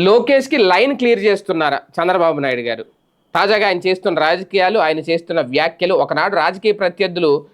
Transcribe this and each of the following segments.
లోకేష్కి line clear చేస్తున్నారా చంద్రబాబు నాయుడు గారు? తాజాగా ఆయన చేస్తున్న రాజకీయాలు ఆయన చేస్తున్న వ్యాఖ్యలు ఒకనాడు రాజకీయ ప్రత్యర్థులు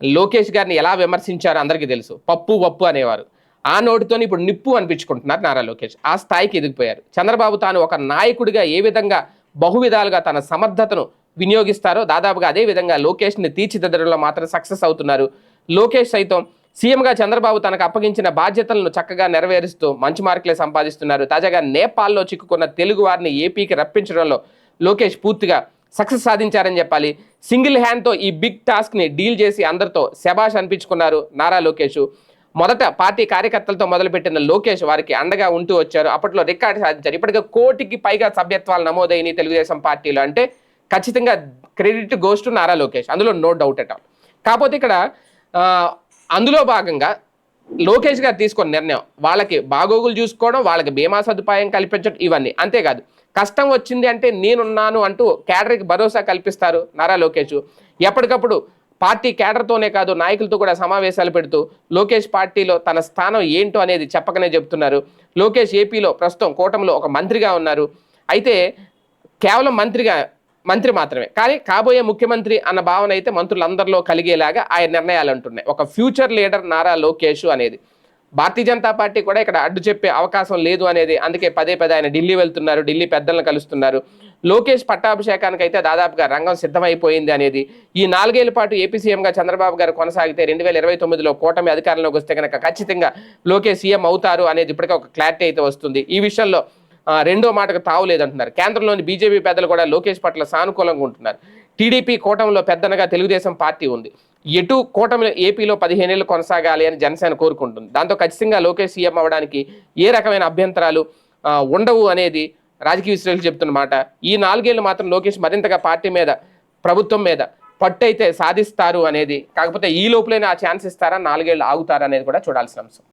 లోకేష్ గారిని ఎలా విమర్శించారో అందరికీ తెలుసు. పప్పు పప్పు అనేవారు. ఆ నోటితో ఇప్పుడు నిప్పు అనిపించుకుంటున్నారు నారా లోకేష్. ఆ స్థాయికి ఎదిగిపోయారు. చంద్రబాబు తాను ఒక నాయకుడిగా ఏ విధంగా బహువిధాలుగా తన సమర్థతను వినియోగిస్తారో దాదాపుగా అదే విధంగా లోకేష్ని తీర్చిదిద్దడంలో మాత్రం సక్సెస్ అవుతున్నారు. లోకేష్ సైతం సీఎంగా చంద్రబాబు తనకు అప్పగించిన బాధ్యతలను చక్కగా నెరవేరుస్తూ మంచి మార్కులే సంపాదిస్తున్నారు. తాజాగా నేపాల్లో చిక్కుకున్న తెలుగు వారిని ఏపీకి రప్పించడంలో లోకేష్ పూర్తిగా సక్సెస్ సాధించారని చెప్పాలి. సింగిల్ హ్యాండ్తో ఈ బిగ్ టాస్క్ని డీల్ చేసి అందరితో శబాష్ అనిపించుకున్నారు నారా లోకేష్. మొదట పార్టీ కార్యకర్తలతో మొదలుపెట్టిన లోకేష్ వారికి అండగా ఉంటూ వచ్చారు. అప్పట్లో రికార్డు సాధించారు. ఇప్పటికే కోటికి పైగా సభ్యత్వాలు నమోదైన తెలుగుదేశం పార్టీలో. అంటే ఖచ్చితంగా credit goes to Nara Lokesh. అందులో నో డౌట్ అట్ ఆల్. కాకపోతే ఇక్కడ అందులో భాగంగా లోకేష్ గారు తీసుకున్న నిర్ణయం వాళ్ళకి బాగోగులు చూసుకోవడం వాళ్ళకి బీమా సదుపాయం కల్పించడం ఇవన్నీ. అంతేకాదు కష్టం వచ్చింది అంటే నేనున్నాను అంటూ కేడర్కి భరోసా కల్పిస్తారు నారా లోకేష్. ఎప్పటికప్పుడు పార్టీ కేడర్తోనే కాదు నాయకులతో కూడా సమావేశాలు పెడుతూ లోకేష్ పార్టీలో తన స్థానం ఏంటో అనేది చెప్పకనే చెప్తున్నారు. లోకేష్ ఏపీలో ప్రస్తుతం కూటమిలో ఒక మంత్రిగా ఉన్నారు. అయితే కేవలం మంత్రిగా మంత్రి మాత్రమే. కానీ కాబోయే ముఖ్యమంత్రి అన్న భావన అయితే మంత్రులందరిలో కలిగేలాగా ఆయన నిర్ణయాలు అంటున్నాయి. ఒక ఫ్యూచర్ లీడర్ నారా లోకేష్ అనేది. భారతీయ జనతా పార్టీ కూడా ఇక్కడ అడ్డు చెప్పే అవకాశం లేదు అనేది. అందుకే పదే పదే ఆయన ఢిల్లీ వెళ్తున్నారు ఢిల్లీ పెద్దలను కలుస్తున్నారు. లోకేష్ పట్టాభిషేకానికి అయితే దాదాపుగా రంగం సిద్ధమైపోయింది అనేది. ఈ నాలుగేళ్ళ పాటు ఏపీ సీఎంగా చంద్రబాబు గారు కొనసాగితే రెండు వేల ఇరవై తొమ్మిదిలో కూటమి అధికారంలోకి వస్తే కనుక ఖచ్చితంగా లోకేష్ సీఎం అవుతారు అనేది ఇప్పటికే ఒక క్లారిటీ అయితే వస్తుంది. ఈ విషయంలో రెండో మాటకు తావులేదంటున్నారు కేంద్రంలోని బీజేపీ పెద్దలు కూడా లోకేష్ పట్ల సానుకూలంగా ఉంటున్నారు. టీడీపీ కూటమిలో పెద్దనగా తెలుగుదేశం పార్టీ ఉంది. ఎటు కూటమిలో ఏపీలో పదిహేనేళ్ళు కొనసాగాలి అని జనసేన కోరుకుంటుంది. దాంతో ఖచ్చితంగా లోకేష్ సీఎం అవ్వడానికి ఏ రకమైన అభ్యంతరాలు ఉండవు అనేది రాజకీయ విశ్లేషకులు చెప్తున్నమాట ఈ నాలుగేళ్ళు మాత్రం లోకేష్ మరింతగా పార్టీ మీద ప్రభుత్వం మీద పట్టయితే సాధిస్తారు అనేది కాకపోతే ఈ లోపలైనా ఆ ఛాన్స్ ఇస్తారా నాలుగేళ్ళు ఆగుతారా అనేది కూడా చూడాల్సిన అంశం.